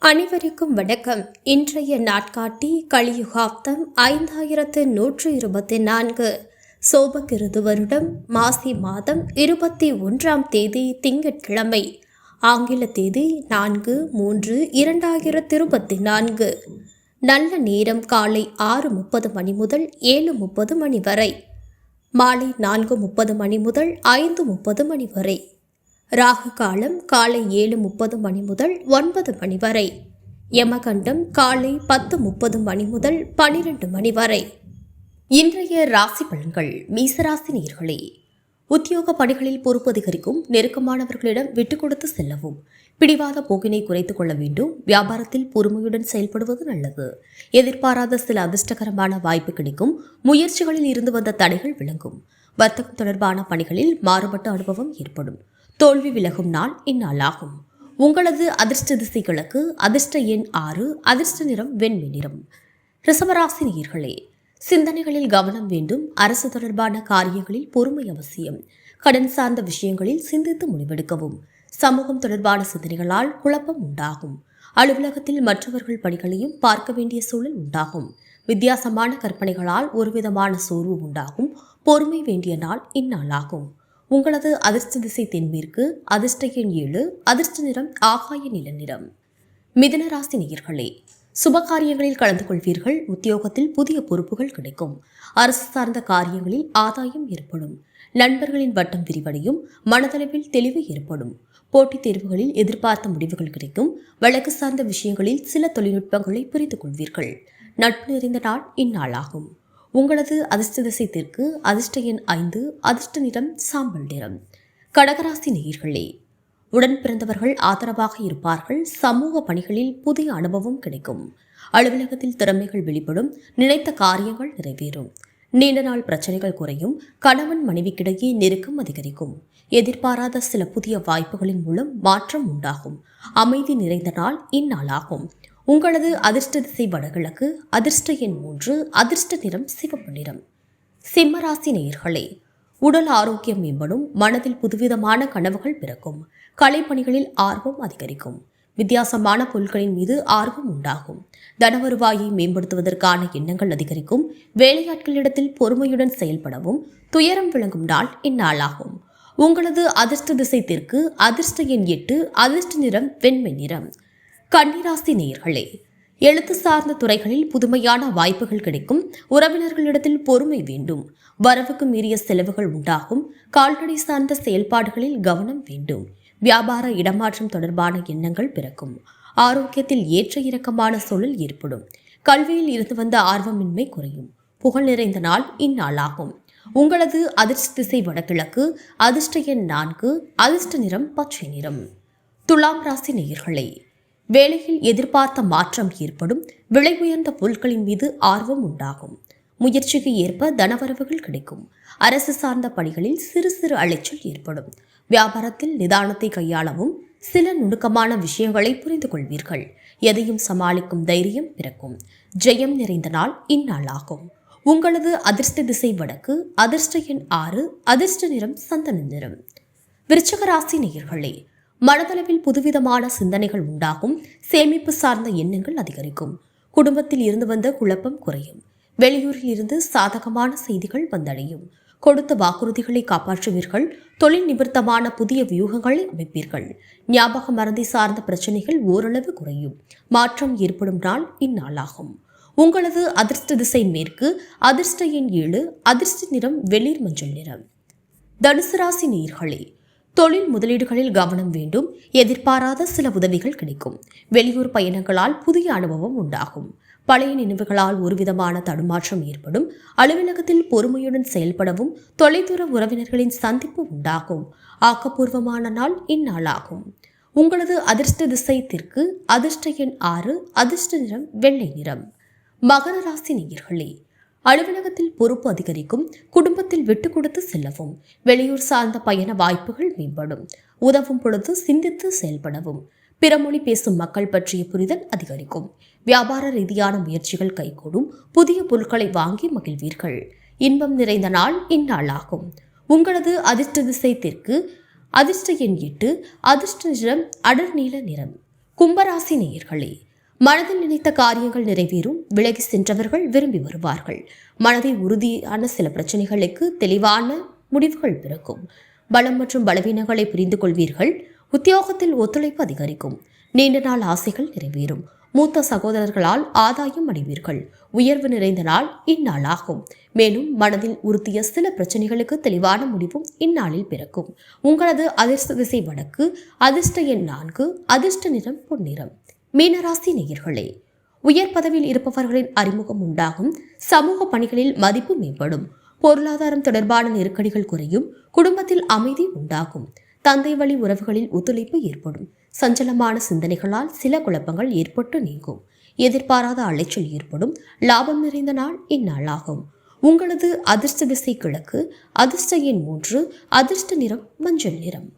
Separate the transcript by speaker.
Speaker 1: அனைவருக்கும் வணக்கம். இன்றைய நாட்காட்டி கலியுகாப்தம் ஐந்தாயிரத்து நூற்று இருபத்தி நான்கு. சோபகிருது வருடம் மாசி மாதம் இருபத்தி ஒன்றாம் தேதி திங்கட்கிழமை. ஆங்கில தேதி நான்கு மூன்று இரண்டாயிரத்து இருபத்தி நான்கு. நல்ல நேரம் காலை ஆறு முப்பது மணி முதல் ஏழு முப்பது மணி வரை. மாலை நான்கு முப்பது மணி முதல் ஐந்து முப்பது மணி வரை. ராகு காலம் காலை ஏழு முப்பது மணி முதல் ஒன்பது மணி வரை. யமகண்டம் காலை பத்து முப்பது மணி முதல் பனிரெண்டு மணி வரை. இன்றைய ராசி பலன்கள் மீசராசி நேர்களே உத்தியோக பணிகளில் பொறுப்பு அதிகரிக்கும் நெருக்கமானவர்களிடம் விட்டுக் கொடுத்து செல்லவும் பிடிவாத போக்கினை குறைத்துக் கொள்ள வேண்டும் வியாபாரத்தில் பொறுமையுடன் செயல்படுவது நல்லது. எதிர்பாராத சில அதிர்ஷ்டகரமான வாய்ப்பு கிடைக்கும் முயற்சிகளில் இருந்து வந்த தடைகள் விளங்கும். வர்த்தகம் தொடர்பான பணிகளில் மாறுபட்ட அனுபவம் ஏற்படும். தோல்வி விலகும் நாள் இந்நாளாகும். உங்களது அதிர்ஷ்ட திசைகளுக்கு அதிர்ஷ்ட எண் ஆறு அதிர்ஷ்ட நிறம் வெண்மை நிறம். ரிசவராசி நேயர்களே சிந்தனைகளில் கவனம் வேண்டும். அரசு தொடர்பான காரியங்களில் பொறுமை அவசியம். கடன் சார்ந்த விஷயங்களில் சிந்தித்து முடிவெடுக்கவும். சமூகம் தொடர்பான சிந்தனைகளால் குழப்பம் உண்டாகும். அலுவலகத்தில் மற்றவர்கள் பணிகளையும் பார்க்க வேண்டிய சூழல் உண்டாகும். வித்தியாசமான கற்பனைகளால் ஒருவிதமான சோர்வு உண்டாகும். பொறுமை வேண்டிய நாள் இந்நாளாகும். உங்களது அதிர்ஷ்ட திசை தென்மேற்கு அதிர்ஷ்ட எண் ஏழு அதிர்ஷ்ட நிறம் ஆகாய நில நிறம் மிதனராசி நேயர்களே சுபகாரியங்களில் கலந்து கொள்வீர்கள் உத்தியோகத்தில் புதிய பொறுப்புகள் கிடைக்கும். அரசு சார்ந்த காரியங்களில் ஆதாயம் ஏற்படும். நண்பர்களின் வட்டம் விரிவடையும் மனதளவில் தெளிவு ஏற்படும். போட்டித் தேர்வுகளில் எதிர்பார்த்த முடிவுகள் கிடைக்கும். வழக்கு சார்ந்த விஷயங்களில் சில தொழில்நுட்பங்களை புரிந்து கொள்வீர்கள். நட்பு நிறைந்த நாள் இந்நாளாகும். உங்களது அதிர்ஷ்ட திசை தெற்கு அதிர்ஷ்ட எண் ஐந்து அதிர்ஷ்ட நிறம் சாம்பல் நிறம். கடகராசி நேயர்களே உடன் பிறந்தவர்கள் ஆதரவாக இருப்பார்கள் சமூக பணிகளில் புதிய அனுபவம் கிடைக்கும். அலுவலகத்தில் திறமைகள் வெளிப்படும் நினைத்த காரியங்கள் நிறைவேறும். நீண்ட நாள் பிரச்சனைகள் குறையும் கணவன் மனைவிக்கிடையே நெருக்கம் அதிகரிக்கும். எதிர்பாராத சில புதிய வாய்ப்புகளின் மூலம் மாற்றம் உண்டாகும். அமைதி நிறைந்த நாள் இந்நாளாகும். உங்களது அதிர்ஷ்ட திசை வடகிழக்கு அதிர்ஷ்ட எண் மூன்று அதிர்ஷ்ட நிறம் சிவப்பு நிறம். சிம்மராசி நேயர்களே உடல் ஆரோக்கியம் மேம்படும் மனதில் புதுவிதமான கனவுகள் பிறக்கும் கலைப்பணிகளில் ஆர்வம் அதிகரிக்கும் வித்தியாசமான பொருட்களின் மீது ஆர்வம் உண்டாகும் தன வருவாயை மேம்படுத்துவதற்கான எண்ணங்கள் அதிகரிக்கும் வேலையாட்களிடத்தில் பொறுமையுடன் செயல்படவும் துயரம் விளங்கும் நாள் இந்நாளாகும். உங்களது அதிர்ஷ்ட திசை தெற்கு அதிர்ஷ்ட எண் எட்டு அதிர்ஷ்ட நிறம் வெண்மை நிறம். கன்னிராசி நேயர்களே எழுத்து சார்ந்த துறைகளில் புதுமையான வாய்ப்புகள் கிடைக்கும். உறவினர்களிடத்தில் பொறுமை வேண்டும். வரவுக்கு மீறிய செலவுகள் உண்டாகும். கால்நடை சார்ந்த செயல்பாடுகளில் கவனம் வேண்டும். வியாபார இடமாற்றம் தொடர்பான எண்ணங்கள் பிறக்கும். ஆரோக்கியத்தில் ஏற்ற இறக்கமான சூழல் ஏற்படும். கல்வியில் இருந்து வந்த ஆர்வமின்மை குறையும். புகழ் நிறைந்த நாள் இந்நாளாகும். உங்களது அதிர்ஷ்ட திசை வடகிழக்கு அதிர்ஷ்ட எண் நான்கு அதிர்ஷ்ட நிறம் பச்சை நிறம். துலாம் ராசி நேயர்களே வேலையில் எதிர்பார்த்த மாற்றம் ஏற்படும். விலை உயர்ந்த பொருட்களின் மீது ஆர்வம் உண்டாகும். முயற்சிக்கு ஏற்ப தனவரவுகள் கிடைக்கும். அரசு சார்ந்த பணிகளில் சிறு சிறு அலைச்சல் ஏற்படும். வியாபாரத்தில் நிதானத்தை கையாளவும் சில நுணுக்கமான விஷயங்களை புரிந்து கொள்வீர்கள். எதையும் சமாளிக்கும் தைரியம் பிறக்கும். ஜெயம் நிறைந்த நாள் இந்நாளாகும். உங்களது அதிர்ஷ்ட திசை வடக்கு அதிர்ஷ்ட எண் ஆறு அதிர்ஷ்ட நிறம் சந்தன நிறம். விருச்சகராசி நேயர்களே மனதளவில் புதுவிதமான சிந்தனைகள் உண்டாகும். சேமிப்பு சார்ந்த எண்ணங்கள் அதிகரிக்கும். குடும்பத்தில் இருந்து வந்த குழப்பம் குறையும். வெளியூரில் இருந்து சாதகமான செய்திகள் வந்தடையும். கொடுத்த வாக்குறுதிகளை காப்பாற்றுவீர்கள். தொழில் நிமித்தமான புதிய வியூகங்களை அமைப்பீர்கள். ஞாபக மறதி சார்ந்த பிரச்சனைகள் ஓரளவு குறையும். மாற்றம் ஏற்படும் நாள் இந்நாளாகும். உங்களது அதிர்ஷ்ட திசை மேற்கு அதிர்ஷ்ட எண் ஏழு அதிர்ஷ்ட நிறம் வெளிர் மஞ்சள் நிறம். தனுசு ராசி நீர்களே தொழில் முதலீடுகளில் கவனம் வேண்டும். எதிர்பாராத சில உதவிகள் கிடைக்கும். வெளியூர் பயணங்களால் புதிய அனுபவம் உண்டாகும். பழைய நினைவுகளால் ஒருவிதமான தடுமாற்றம் ஏற்படும். அலுவலகத்தில் பொறுமையுடன் செயல்படவும் தொலைதூர உறவினர்களின் சந்திப்பு உண்டாகும். ஆக்கப்பூர்வமான நாள் இந்நாளாகும். உங்களது அதிர்ஷ்ட திசை தெற்கு அதிர்ஷ்ட எண் ஆறு அதிர்ஷ்ட நிறம் வெள்ளை நிறம். மகர ராசி நேயர்களே அலுவலகத்தில் பொறுப்பு அதிகரிக்கும் குடும்பத்தில் விட்டு கொடுத்து செல்லவும் வெளியூர் சார்ந்த பயண வாய்ப்புகள் மேம்படும் உதவும் பொழுது சிந்தித்து செயல்படவும் பிறமொழி பேசும் மக்கள் பற்றிய புரிதல் அதிகரிக்கும் வியாபார ரீதியான முயற்சிகள் கைகூடும் புதிய பொருட்களை வாங்கி மகிழ்வீர்கள். இன்பம் நிறைந்த நாள் இந்நாளாகும். உங்களது அதிர்ஷ்ட திசை தெற்கு அதிர்ஷ்ட எண் எட்டு அதிர்ஷ்ட நிறம் அடர் நீல நிறம். கும்பராசி நேயர்களே மனதில் நினைத்த காரியங்கள் நிறைவேறும். விலகி சென்றவர்கள் விரும்பி வருவார்கள். மனதை உறுதியான சில பிரச்சனைகளுக்கு தெளிவான முடிவுகள் பிறக்கும். பலம் மற்றும் பலவீனங்களை புரிந்து கொள்வீர்கள். உத்தியோகத்தில் ஒத்துழைப்பு அதிகரிக்கும். நீண்ட நாள் ஆசைகள் நிறைவேறும். மூத்த சகோதரர்களால் ஆதாயம் அடைவீர்கள். உயர்வு நிறைந்த நாள் இந்நாளாகும். மேலும் மனதில் உறுத்திய சில பிரச்சனைகளுக்கு தெளிவான முடிவும் இந்நாளில் பிறக்கும். உங்களது அதிர்ஷ்ட திசை வடக்கு அதிர்ஷ்ட எண் நான்கு அதிர்ஷ்ட நிறம் பொன்னிறம். மீனராசி நேயர்களே உயர் பதவியில் இருப்பவர்களின் அறிமுகம் உண்டாகும். சமூக பணிகளில் மதிப்பு மேம்படும். பொருளாதாரம் தொடர்பான நெருக்கடிகள் குறையும். குடும்பத்தில் அமைதி உண்டாகும். தந்தை வழி உறவுகளில் ஒத்துழைப்பு ஏற்படும். சஞ்சலமான சிந்தனைகளால் சில குழப்பங்கள் ஏற்பட்டு நீங்கும். எதிர்பாராத அலைச்சல் ஏற்படும். லாபம் நிறைந்த நாள் இந்நாளாகும். உங்களது அதிர்ஷ்ட திசை கிழக்கு அதிர்ஷ்ட எண் மூன்று அதிர்ஷ்ட நிறம் மஞ்சள் நிறம்.